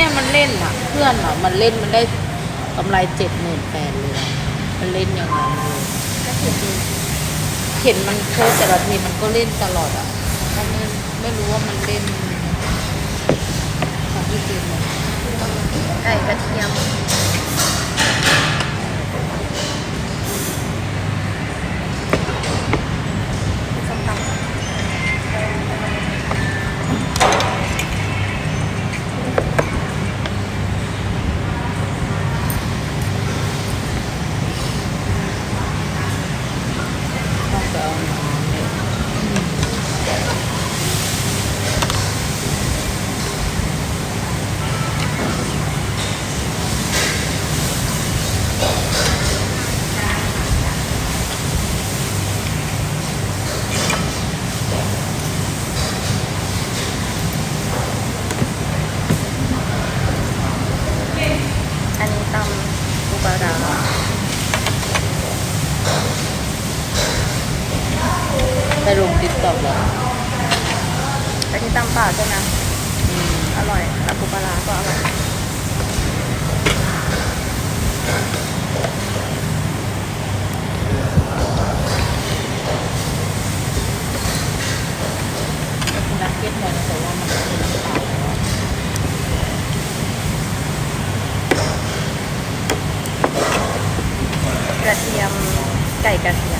เนี่ยมันเล่นอะ เพื่อนอะมันเล่นมันได้กำไรเจ็ดหมื่นแปดเลยอะมันเล่นอย่างนั้นเลยก็คือดีเห็นมันโพสแต่ละทีมันก็เล่นตลอดอะก็ไม่ไม่รู้ว่ามันเล่นของที่จริงเลยไก่กระเทียม ไปลงติ๊กต็อกแล้วอันนี้ตำป่าใช่ไหมอร่อยตำปูปลาก็อร่อยนักเก็ตเลยแต่ว่ามันเป็นเปล่าลกระเทียมไก่กระเทียม